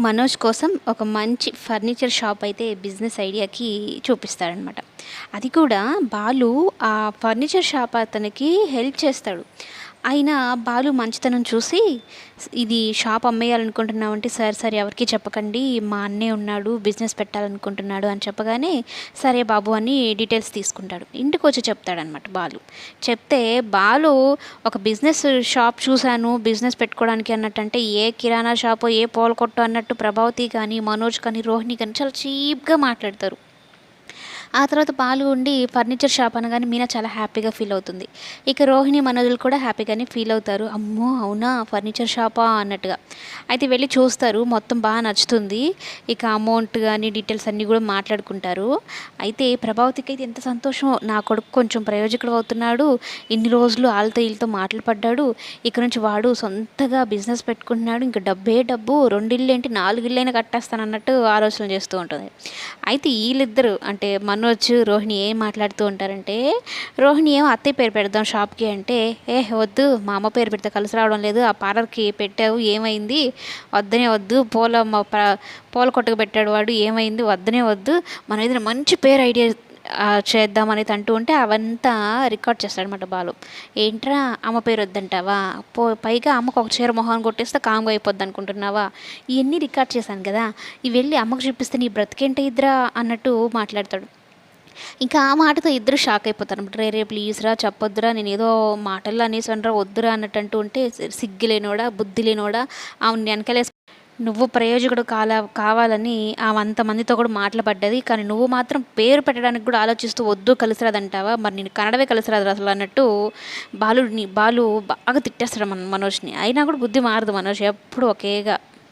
మనోజ్ కోసం ఒక మంచి ఫర్నిచర్ షాప్ అయితే బిజినెస్ ఐడియాకి చూపిస్తాడనమాట అది కూడా బాలు ఆ ఫర్నిచర్ షాప్ అతనికి హెల్ప్ చేస్తాడు. అయినా బాలు మంచితనం చూసి ఇది షాప్ అమ్మేయాలనుకుంటున్నామంటే సార్ సార్ ఎవరికి చెప్పకండి మా అన్నే ఉన్నాడు బిజినెస్ పెట్టాలనుకుంటున్నాడు అని చెప్పగానే సరే బాబు అని డీటెయిల్స్ తీసుకుంటాడు. ఇంటికి వచ్చి చెప్తాడనమాట బాలు. చెప్తే బాలు ఒక బిజినెస్ షాప్ చూశాను బిజినెస్ పెట్టుకోవడానికి అన్నట్టు అంటే ఏ కిరాణా షాపో ఏ పూల కొట్టు అన్నట్టు ప్రభావతి కానీ మనోజ్ కానీ రోహిణి కానీ చాలా చీప్గా మాట్లాడతారు. ఆ తర్వాత బాలు ఉండి ఫర్నిచర్ షాప్ అనగానే మీనా చాలా హ్యాపీగా ఫీల్ అవుతుంది. ఇక రోహిణి మనోజులు కూడా హ్యాపీగానే ఫీల్ అవుతారు. అమ్మో అవునా? ఫర్నిచర్ షాపా? అన్నట్టుగా. అయితే వెళ్ళి చూస్తారు. మొత్తం బాగా నచ్చుతుంది. ఇక అమౌంట్ కానీ డీటెయిల్స్ అన్నీ కూడా మాట్లాడుకుంటారు. అయితే ప్రభావతికి అయితే ఎంత సంతోషం. నా కొడుకు కొంచెం ప్రయోజకుడు అవుతున్నాడు. ఇన్ని రోజులు వాళ్ళతో వీళ్ళతో మాటలు పడ్డాడు. ఇక నుంచి వాడు సొంతగా బిజినెస్ పెట్టుకుంటున్నాడు. ఇంకా డబ్బే డబ్బు. రెండు ఇల్లు ఏంటి? నాలుగు ఇల్లైనా కట్టేస్తాను అన్నట్టు ఆలోచన చేస్తూ ఉంటుంది. అయితే వీళ్ళిద్దరు అంటే మనోజ్ రోహిణి ఏం మాట్లాడుతూ ఉంటారంటే రోహిణి ఏం అత్తయ్య పేరు పెడదాం షాప్కి అంటే ఏ వద్దు. మా అమ్మ పేరు పెడితే కలిసి రావడం లేదు. ఆ పార్లర్కి పెట్టావు. ఏమైంది? వద్దనే వద్దు. పూల పూల కొట్టుకు పెట్టాడు వాడు. ఏమైంది? వద్దనే వద్దు. మనం ఏదైనా మంచి పేరు ఐడియా ఆ, చేద్దాం అనేది అంటూ ఉంటే అవంతా రికార్డ్ చేస్తాడనమాట బాలు. ఏంట్రా? అమ్మ పేరు వద్దంటావా? పో పైగా అమ్మకు ఒక చీర మొహాన్ని కొట్టేస్తే కాంగో అయిపోద్ది అనుకుంటున్నావా? ఇవన్నీ రికార్డ్ చేశాను కదా. ఇవి వెళ్ళి అమ్మకు చూపిస్తే నీ బ్రతికేంటి ఇద్దరా? అన్నట్టు మాట్లాడతాడు. ఇంకా ఆ మాటతో ఇద్దరు షాక్ అయిపోతారు అనమాట రే రే ప్లీజ్ రా చెప్పొద్దురా నేను ఏదో మాటల్లో అనరా వద్దురా అన్నట్టు అంటూ ఉంటే సిగ్గు లేనోడా బుద్ధి లేనోడా ఆమె వెనకలేసి నువ్వు ప్రయోజకుడు కాల కావాలని ఆమె అంతమందితో కూడా మాట్లాడబడ్డది కానీ నువ్వు మాత్రం పేరు పెట్టడానికి కూడా ఆలోచిస్తూ వద్దు కలిసిరాదంటావా? మరి నేను కన్నడవే కలిసిరాదు అసలు అన్నట్టు బాలుడిని బాలు బాగా తిట్టేస్తాడు మన మనోజ్ని. అయినా కూడా బుద్ధి మారదు మనోజ్ ఎప్పుడు ఒకేగా.